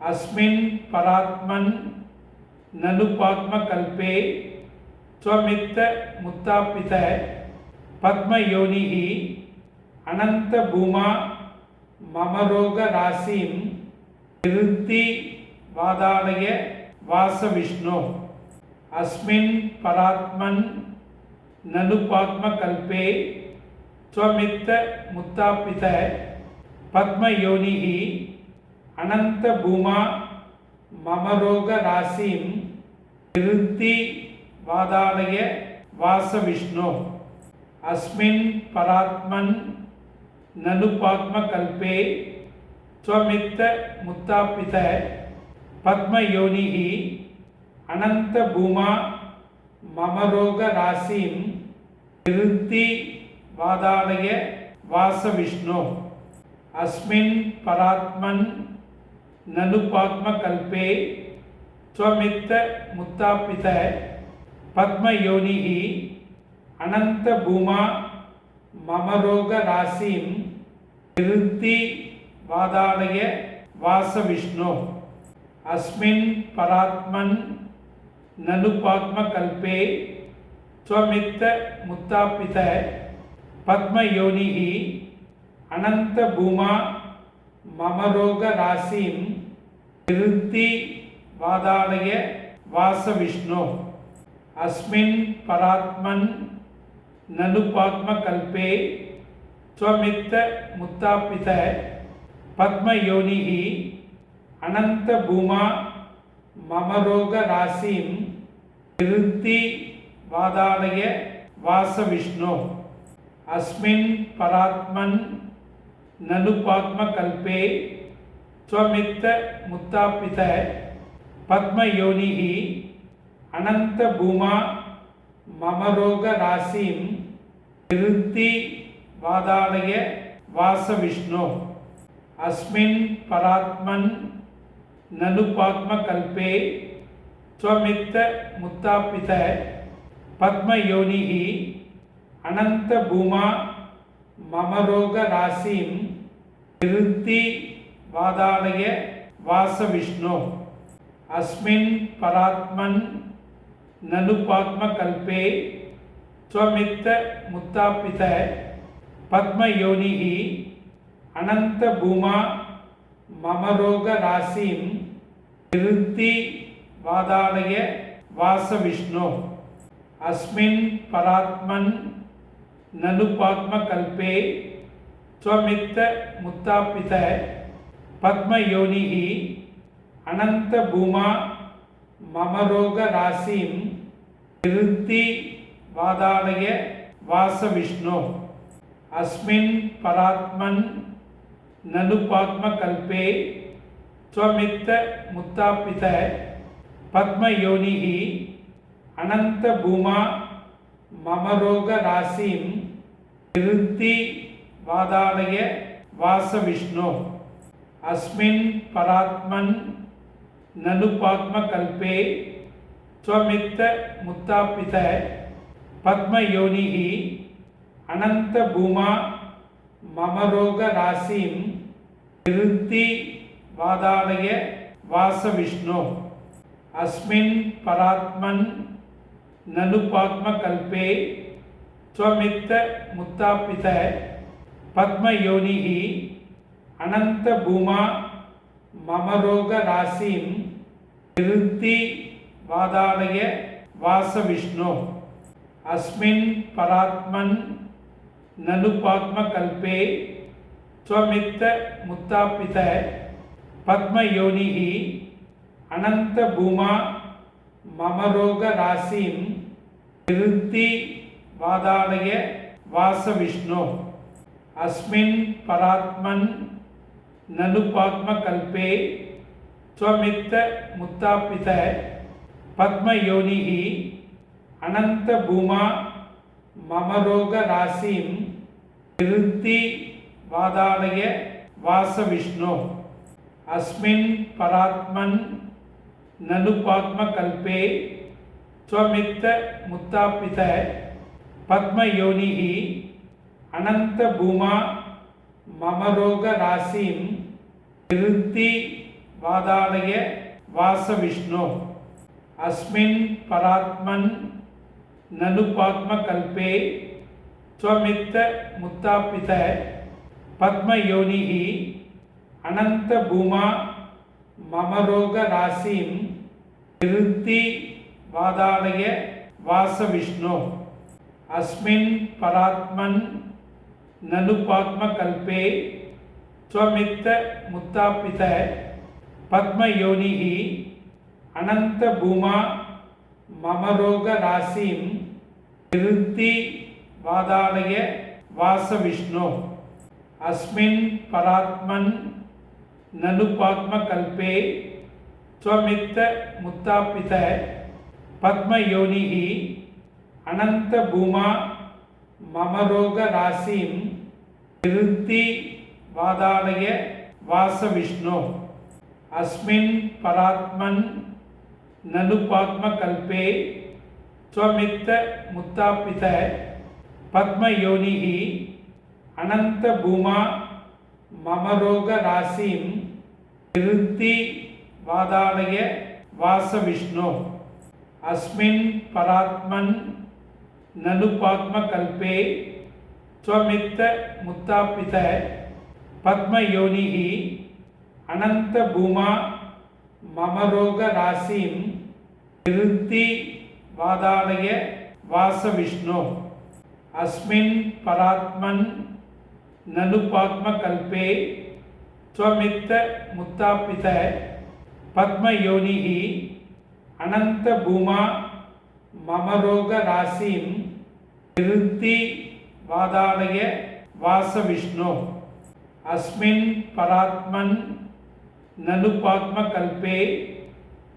அஸ்மின் பராத்மன் நலுபாத்ம கல்பே ஸ்வமித்த முத்தாபித பத்மயோனிகி அனந்த பூமா மமரோக ராசிம் நிறுத்தி வாதாலய வாச விஷ்ணு அஸ்மின் பராத்மன் நலுபாத்ம கல்பே ஸ்வமித்த முத்தாபித பத்மயோனிகி அனந்த பூமா மமரோக ராசிம் நிருத்தி வாதாலய வாச விஷ்ணு அஸ்மின் பராத்மன் நனுபாத்ம கல்பே ஸ்வமித்த முத்தாப்பித பத்மயோனிகி அனந்த பூமா மமரோக ராசிம் நிருத்தி வாதாலய வாச விஷ்ணு அஸ்மின் பராத்மன் நலுபாத்மகல்பே ஸ்வமித்த முத்தாபித பத்மயோனிகி அனந்தபூமா மமரோக ராசிம் நிறுத்தி வாதாலய வாச விஷ்ணு அஸ்மின் பராத்மன் நலுபாத்மகல்பே ஸ்வமித்த முத்தாபித பத்மயோனிகி அனந்தபூமா மமரோக ராசிம் திருத்தி வாதாலய வாசவிஷ்ணு. அஸ்மின் பராத்மன் நனுபாத்ம கல்பே ஸ்வமித்த முத்தாப்பித பத்மயோனிகி அனந்த பூமா மமரோக ராசிம் திருத்தி வாதாலய வாசவிஷ்ணு. அஸ்மின் பராத்மன் நனுபாத்ம கல்பே ஸ்வமித்த முத்தாப்பித பத்மயோனிகி அனந்த பூமா மமரோக ராசிம் நிறுத்தி வாதாலய வாச விஷ்ணு அஸ்மின் பராத்மன் நனுபாத்மகல்பே ஸ்வமித்த முத்தாப்பித பத்மயோனிகி அனந்த பூமா மமரோக ராசிம் நிறுத்தி வாதாலய வாசவிஷ்ணு அஸ்மின் பராத்மன் நலுபாத்ம கல்பே ஸ்வமித்த முத்தாபித பத்மயோனிகி அனந்த பூமா மமரோக ராசிம் நிறுத்தி வாதாலய வாசவிஷ்ணு அஸ்மின் பராத்மன் நலுபாத்ம கல்பே ஸ்வமித்த முத்தாபித பத்மயோனிகி அனந்தபூமா மமரோக ராசிம் நிறுத்தி வாதாலய வாச விஷ்ணு அஸ்மின் பராத்மன் நலுபாத்ம கல்பே ஸ்வமித்த முத்தாபித பத்மயோனிகி அனந்தபூமா மமரோக ராசிம் நிறுத்தி வாதாலய வாச விஷ்ணு அஸ்மின் பராத்மன் நலுபாத்ம கல்பே ஸ்வமித்த முத்தாபித பத்மயோனிகி அனந்த பூமா மமரோக ராசிம் நிறுத்தி வாதாலய வாச விஷ்ணு அஸ்மின் பராத்மன் நலுபாத்ம ஸ்வமித்த முத்தாபித பத்மயோனிகி அனந்த பூமா மமரோக ராசிம் நிருத்தி வாதாலய வாச விஷ்ணு அஸ்மின் பராத்மன் நனுபாத்ம கல்பே ஸ்வமித்த முத்தாப்பித பத்மயோனிகி அனந்த பூமா மமரோக ராசிம் நிருத்தி வாதாலய வாச விஷ்ணு அஸ்மின் பராத்மன் நலுபாத்மகல்பே ஸ்வமித்த முத்தாபித பத்மயோனிகி அனந்தபூமா மமரோக ராசிம் விருத்தி வாதாலய வாசவிஷ்ணு அஸ்மின் பராத்மன் நலுபாத்மகல்பே ஸ்வமித்த முத்தாபித பத்மயோனிகி அனந்தபூமா மமரோக ராசிம் திருத்தி வாதாலய வாசவிஷ்ணு. அஸ்மின் பராத்மன் நலுபாத்ம கல்பே ஸ்வமித்த முத்தாபித பத்மயோனிகி அனந்த பூமா மமரோக ராசிம் திருத்தி வாதாலய வாசவிஷ்ணு. அஸ்மின் பராத்மன் நலுபாத்ம கல்பே ஸ்வமித்த முத்தாப்பித பத்மயோனிகி அனந்தபூமா மமரோக ராசிம் நிறுத்தி வாதாலய வாச விஷ்ணு அஸ்மின் பராத்மன் நனுபாத்மகல்பே ஸ்வமித்த முத்தாப்பித பத்மயோனிகி அனந்தபூமா மமரோக ராசிம் நிறுத்தி வாதாலய வாசவிஷ்ணு அஸ்மின் பராத்மன் நலுபாத்ம கல்பே ஸ்வமித்த முத்தாபித பத்மயோனிகி அனந்த பூமா மமரோக ராசிம் நிறுத்தி வாதாலய வாசவிஷ்ணு அஸ்மின் பராத்மன் நலுபாத்ம கல்பே ஸ்வமித்த முத்தாபித பத்மயோனிகி அனந்தபூமா மமரோக ராசிம் நிறுத்தி வாதாலய வாச விஷ்ணு அஸ்மின் பராத்மன் நனுபாத்மகல்பே ஸ்வமித்த முத்தாப்பித பத்மயோனிகி அனந்தபூமா மமரோக ராசிம் நிறுத்தி வாதாலய வாச விஷ்ணு அஸ்மின் பராத்மன் நலுபாத்ம கல்பே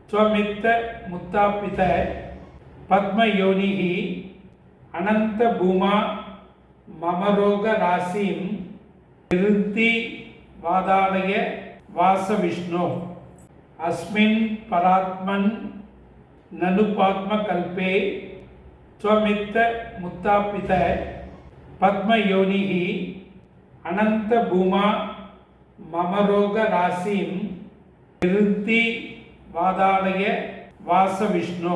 ஸ்வமித்த முத்தாபித பத்மயோனிகி அனந்த பூமா மமரோக ராசிம் நிறுத்தி வாதாலய வாச விஷ்ணு அஸ்மின் பராத்மன் நலுபாத்ம கல்பே ஸ்வமித்த முத்தாபித பத்மயோனிகி அனந்த பூமா மமரோக ராசிம் நிறுத்தி வாதாலய வாச விஷ்ணு.